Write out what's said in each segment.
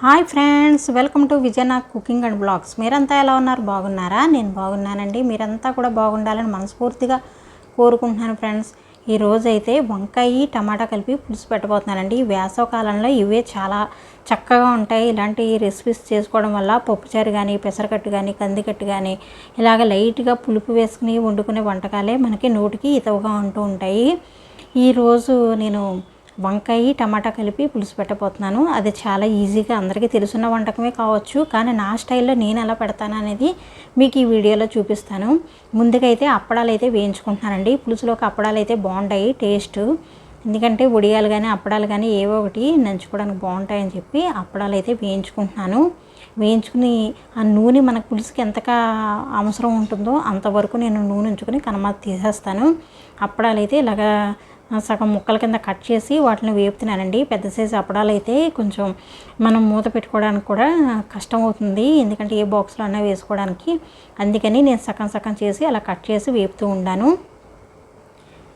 Hi friends welcome to Vijayana cooking and blogs. మీరంతా ఎలా ఉన్నారు? బాగున్నారా? నేను బాగున్నానండి. మీరంతా కూడా బాగుండాలని మనస్ఫూర్తిగా కోరుకుంటున్నాను ఫ్రెండ్స్. ఈ రోజైతే వంకాయ టమాటా కలిపి పులుసు పెట్టబోతున్నానండి. వేసవకాలంలో ఇవే చాలా చక్కగా ఉంటాయి. ఇలాంటి రెసిపీస్ చేసుకోవడం వల్ల పప్పుచారు కానీ పెసరకట్టు కానీ కందికట్టు కానీ ఇలాగ లైట్గా పులుపు వేసుకుని వండుకునే వంటకాలే మనకి నోటికి ఇతవుగా ఉంటూ ఉంటాయి. ఈరోజు నేను వంకాయ టమాటా కలిపి పులుసు పెట్టబోతున్నాను. అది చాలా ఈజీగా అందరికీ తెలుసున్న వంటకమే కావచ్చు. కానీ నా స్టైల్లో నేను ఎలా పెడతాను అనేది మీకు ఈ వీడియోలో చూపిస్తాను. ముందుగా అయితే అప్పడాలు అయితే వేయించుకుంటున్నానండి. పులుసులోకి అప్పడాలు అయితే బాగుంటాయి టేస్ట్. ఎందుకంటే ఉడియాలు కానీ అప్పడాలు కానీ ఏవో ఒకటి నంచుకోవడానికి బాగుంటాయని చెప్పి అప్పడాలు అయితే వేయించుకుంటున్నాను. వేయించుకుని ఆ నూనె మనకు పులుసుకి ఎంతగా అవసరం ఉంటుందో అంతవరకు నేను నూనె ఉంచుకొని కనమాత తీసేస్తాను. అప్పడాలు అయితే ఇలాగా సగం ముక్కల కింద కట్ చేసి వాటిని వేపుతున్నానండి. పెద్ద సైజు అప్పడాలు అయితే కొంచెం మనం మూత పెట్టుకోవడానికి కూడా కష్టం అవుతుంది. ఎందుకంటే ఏ బాక్స్లో అన్నా వేసుకోవడానికి. అందుకని నేను సగం సగం చేసి అలా కట్ చేసి వేపుతూ ఉండాను.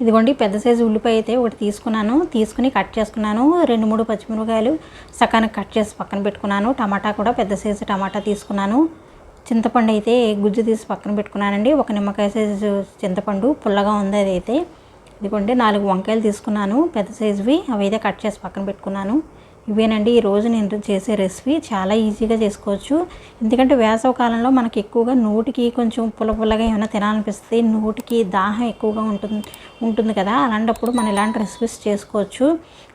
ఇదిగోండి పెద్ద సైజు ఉల్లిపాయ అయితే ఒకటి తీసుకున్నాను. తీసుకుని కట్ చేసుకున్నాను. రెండు మూడు పచ్చిమిరపకాయలు సకానికి కట్ చేసి పక్కన పెట్టుకున్నాను. టమాటా కూడా పెద్ద సైజు టమాటా తీసుకున్నాను. చింతపండు అయితే గుజ్జు తీసి పక్కన పెట్టుకున్నానండి. ఒక నిమ్మకాయ సైజు చింతపండు పుల్లగా ఉంది అది అయితే ఇదిగోండి నాలుగు వంకాయలు తీసుకున్నాను పెద్ద సైజువి. అవి అయితే కట్ చేసి పక్కన పెట్టుకున్నాను. ఇవేనండి ఈరోజు నేను చేసే రెసిపీ చాలా ఈజీగా చేసుకోవచ్చు. ఎందుకంటే వేసవ కాలంలో మనకి ఎక్కువగా నోటికి కొంచెం పుల్ల పుల్లగా ఏమైనా తినాలనిపిస్తుంది నోటికి దాహం ఎక్కువగా ఉంటుంది ఉంటుంది కదా. అలాంటప్పుడు మనం ఇలాంటి రెసిపీస్ చేసుకోవచ్చు.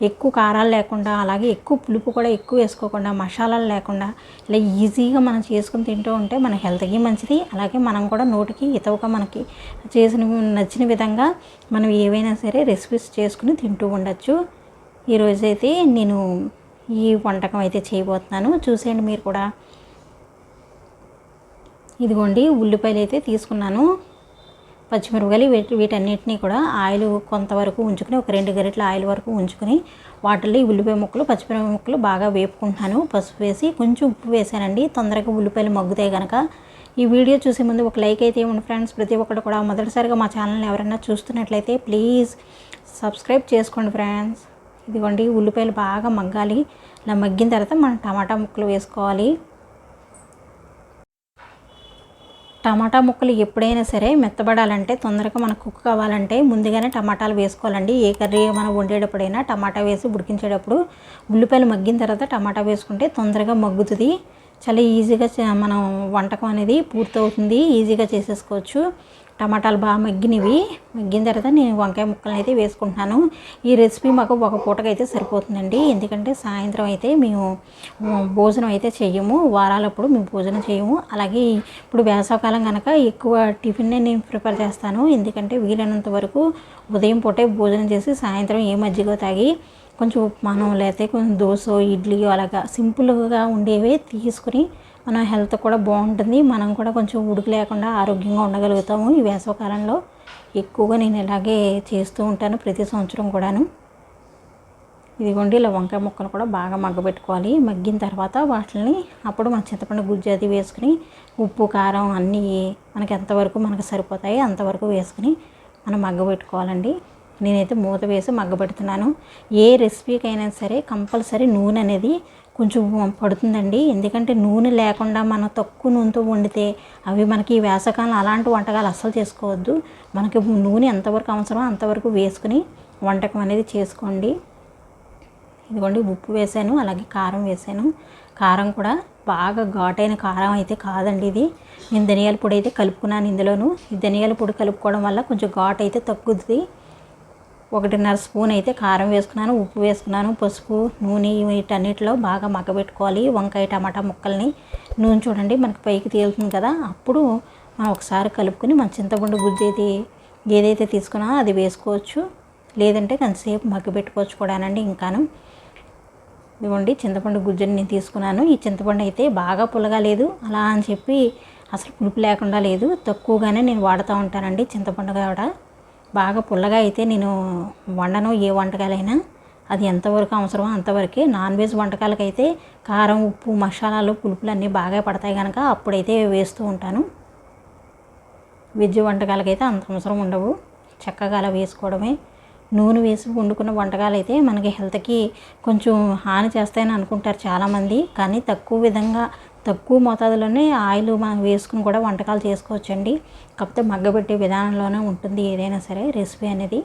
ఎక్కువ కారాలు లేకుండా అలాగే ఎక్కువ పులుపు కూడా ఎక్కువ వేసుకోకుండా మసాలాలు లేకుండా ఇలా ఈజీగా మనం చేసుకుని తింటూ ఉంటే మన హెల్త్కి మంచిది. అలాగే మనం కూడా నోటికి ఇతవుగా మనకి చేసిన నచ్చిన విధంగా మనం ఏవైనా సరే రెసిపీస్ చేసుకుని తింటూ ఉండొచ్చు. ఈరోజైతే నేను ఈ వంటకం అయితే చేయబోతున్నాను. చూసేయండి మీరు కూడా. ఇదిగోండి ఉల్లిపాయలు అయితే తీసుకున్నాను. పచ్చిమిరపకాయలు వీటి వీటన్నిటిని కూడా ఆయిల్ కొంతవరకు ఉంచుకుని ఒక రెండు గరిటల ఆయిల్ వరకు ఉంచుకొని వాటిల్లో ఈ ఉల్లిపాయ ముక్కలు పచ్చిమిరపకాయ ముక్కలు బాగా వేపుకుంటున్నాను. పసుపు వేసి కొంచెం ఉప్పు వేసానండి. తొందరగా ఉల్లిపాయలు మగ్గుతాయి కనుక ఈ వీడియో చూసే ముందు ఒక లైక్ అయితే ఇవ్వండి ఫ్రెండ్స్. ప్రతి ఒక్కరు కూడా మొదటిసారిగా మా ఛానల్ని ఎవరైనా చూస్తున్నట్లయితే ప్లీజ్ సబ్స్క్రైబ్ చేసుకోండి ఫ్రెండ్స్. ఇదిగోండి ఉల్లిపాయలు బాగా మగ్గాలి. ఇలా మగ్గిన తర్వాత మనం టమాటా ముక్కలు వేసుకోవాలి. టమాటా ముక్కలు ఎప్పుడైనా సరే మెత్తబడాలంటే తొందరగా మనకు కుక్ కావాలంటే ముందుగానే టమాటాలు వేసుకోవాలండి. ఏ కర్రీ మనం వండేటప్పుడైనా టమాటా వేసి ఉడికించేటప్పుడు ఉల్లిపాయలు మగ్గిన తర్వాత టమాటా వేసుకుంటే తొందరగా మగ్గుతుంది. చాలా ఈజీగా మనం వంటకం అనేది పూర్తవుతుంది. ఈజీగా చేసేసుకోవచ్చు. టమాటాలు బాగా మగ్గినవి. మగ్గిన తర్వాత నేను వంకాయ ముక్కలను అయితే వేసుకుంటున్నాను. ఈ రెసిపీ మాకు ఒక పూటకైతే సరిపోతుందండి. ఎందుకంటే సాయంత్రం అయితే మేము భోజనం అయితే చెయ్యము. వారాలప్పుడు మేము భోజనం చేయము అలాగే ఇప్పుడు వేసవకాలం కనుక ఎక్కువ టిఫిన్నే నేను ప్రిపేర్ చేస్తాను. ఎందుకంటే వీలైనంత వరకు ఉదయం పూటే భోజనం చేసి సాయంత్రం ఏ మజ్జిగో తాగి కొంచెం ఉప్మానం లేకపోతే కొంచెం దోశ ఇడ్లీ అలాగా సింపుల్గా ఉండేవే తీసుకుని మన హెల్త్ కూడా బాగుంటుంది. మనం కూడా కొంచెం ఉడుకు లేకుండా ఆరోగ్యంగా ఉండగలుగుతాము. ఈ వేసవకాలంలో ఎక్కువగా నేను ఇలాగే చేస్తూ ఉంటాను ప్రతి సంవత్సరం కూడాను. ఇదిగోండి ఇలా వంకాయ ముక్కలు కూడా బాగా మగ్గబెట్టుకోవాలి. మగ్గిన తర్వాత వాటిని అప్పుడు మన చింతపండు గుజ్జు అది వేసుకుని ఉప్పు కారం అన్నీ మనకి ఎంతవరకు మనకు సరిపోతాయి అంతవరకు వేసుకుని మనం మగ్గబెట్టుకోవాలండి. నేనైతే మూత వేసి మగ్గబెడుతున్నాను. ఏ రెసిపీకైనా సరే కంపల్సరీ నూనె అనేది కొంచెం పడుతుందండి. ఎందుకంటే నూనె లేకుండా మనం తక్కువ నూనెతో వండితే అవి మనకి ఈ వేసవకాలం అలాంటి వంటకాలు అస్సలు చేసుకోవద్దు. మనకి నూనె ఎంతవరకు అవసరమో అంతవరకు వేసుకుని వంటకం అనేది చేసుకోండి. ఇదిగోండి ఉప్పు వేసాను అలాగే కారం వేసాను. కారం కూడా బాగా ఘాటైన కారం అయితే కాదండి ఇది. నేను ధనియాల పొడి అయితే కలుపుకున్నాను ఇందులోను. ఈ ధనియాల పొడి కలుపుకోవడం వల్ల కొంచెం ఘాట్ అయితే తగ్గుద్ది. ఒకటిన్నర స్పూన్ అయితే కారం వేసుకున్నాను ఉప్పు వేసుకున్నాను పసుపు నూనె వీటన్నిటిలో బాగా మగ్గబెట్టుకోవాలి. వంకాయ టమాటా ముక్కల్ని నూనె చూడండి మనకి పైకి తేలుతుంది కదా. అప్పుడు మనం ఒకసారి కలుపుకొని మన చింతపండు గుజ్జు అయితే ఏదైతే తీసుకున్నా అది వేసుకోవచ్చు. లేదంటే కొంతసేపు మగ్గబెట్టుకోవచ్చు కూడానండి ఇంకాను. ఇదిగోండి చింతపండు గుజ్జుని నేను తీసుకున్నాను. ఈ చింతపండు అయితే బాగా పుల్లగా లేదు. అలా అని చెప్పి అసలు పులుపు లేకుండా లేదు. తక్కువగానే నేను వాడుతూ ఉంటానండి చింతపండు కూడా. బాగా పుల్లగా అయితే నేను వండను ఏ వంటకాలైనా. అది ఎంతవరకు అవసరమో అంతవరకే. నాన్ వెజ్ వంటకాలకైతే కారం ఉప్పు మసాలాలు పులుపులు అన్నీ బాగా పడతాయి కనుక అప్పుడైతే వేస్తూ ఉంటాను. వెజ్ వంటకాలకైతే అంత అవసరం ఉండవు. చక్కగా అలా వేసుకోవడమే. నూనె వేసి వండుకున్న వంటకాలు అయితే మనకి హెల్త్కి కొంచెం హాని చేస్తాయని అనుకుంటారు చాలామంది. కానీ తక్కువ విధంగా తక్కువ మోతాదులోనే ఆయిల్ మనం వేసుకుని కూడా వంటకాలు చేసుకోవచ్చండి. కాకపోతే మగ్గబెట్టే విధానంలోనే ఉంటుంది ఏదైనా సరే రెసిపీ అనేది.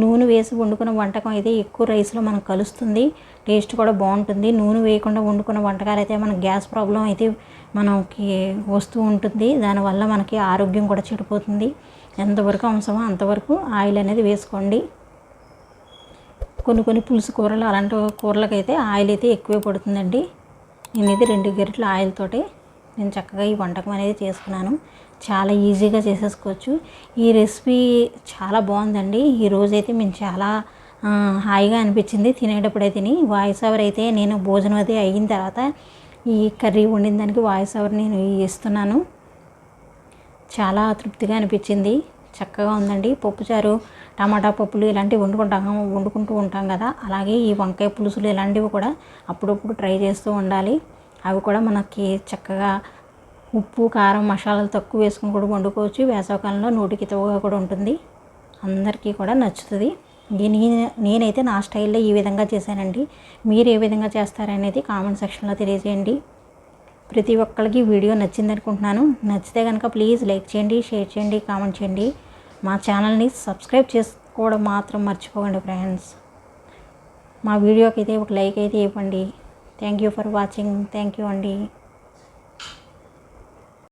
నూనె వేసి వండుకున్న వంటకం అయితే ఎక్కువ రైస్లో మనకు కలుస్తుంది. టేస్ట్ కూడా బాగుంటుంది. నూనె వేయకుండా వండుకున్న వంటకాలు అయితే మన గ్యాస్ ప్రాబ్లం అయితే మనకి వస్తూ ఉంటుంది. దానివల్ల మనకి ఆరోగ్యం కూడా చెడిపోతుంది. ఎంతవరకు అవసరమో అంతవరకు ఆయిల్ అనేది వేసుకోండి. కొన్ని కొన్ని పులుసు కూరలు అలాంటి కూరలకైతే ఆయిల్ అయితే ఎక్కువే పడుతుందండి. నేను ఇది రెండు గరిటెల ఆయిల్ తోటి నేను చక్కగా ఈ వంటకం అనేది చేసుకున్నాను. చాలా ఈజీగా చేసేసుకోవచ్చు. ఈ రెసిపీ చాలా బాగుందండి. ఈ రోజైతే మేము చాలా హాయిగా అనిపించింది. తినేటప్పుడే తిని వాయిస్ ఓవర్ అయితే నేను భోజనం అది అయిన తర్వాత ఈ కర్రీ వండిన దానికి వాయిస్ ఓవర్ నేను ఇస్తున్నాను చాలా తృప్తిగా అనిపించింది. చక్కగా ఉందండి. పప్పుచారు టమాటా పప్పులు ఇలాంటివి వండుకుంటాం వండుకుంటూ ఉంటాం కదా. అలాగే ఈ వంకాయ పులుసులు ఇలాంటివి కూడా అప్పుడప్పుడు ట్రై చేస్తూ ఉండాలి. అవి కూడా మనకి చక్కగా ఉప్పు కారం మసాలాలు తక్కువ వేసుకుని కూడా వండుకోవచ్చు. వేసవకాలంలో నోటికి తవ్వుగా కూడా ఉంటుంది. అందరికీ కూడా నచ్చుతుంది. నేను నేనైతే నా స్టైల్లో ఈ విధంగా చేశానండి. మీరు ఏ విధంగా చేస్తారనేది కామెంట్ సెక్షన్లో తెలియజేయండి. ప్రతి ఒక్కరికి వీడియో నచ్చింది అనుకుంటున్నాను నచ్చితే కనుక ప్లీజ్ లైక్ చేయండి షేర్ చేయండి కామెంట్ చేయండి. మా ఛానల్ని సబ్స్క్రైబ్ చేసుకోవడం మాత్రం మర్చిపోకండి ఫ్రెండ్స్. మా వీడియోకి అయితే ఒక లైక్ అయితే ఇవ్వండి. Thank you for watching thank you అండి.